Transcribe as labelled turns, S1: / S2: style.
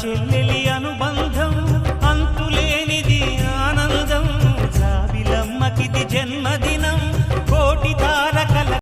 S1: చెల్లెలి అనుబంధం అంతులేనిది ఆనందం. జాబిలమ్మకిది జన్మదినం కోటి తారకల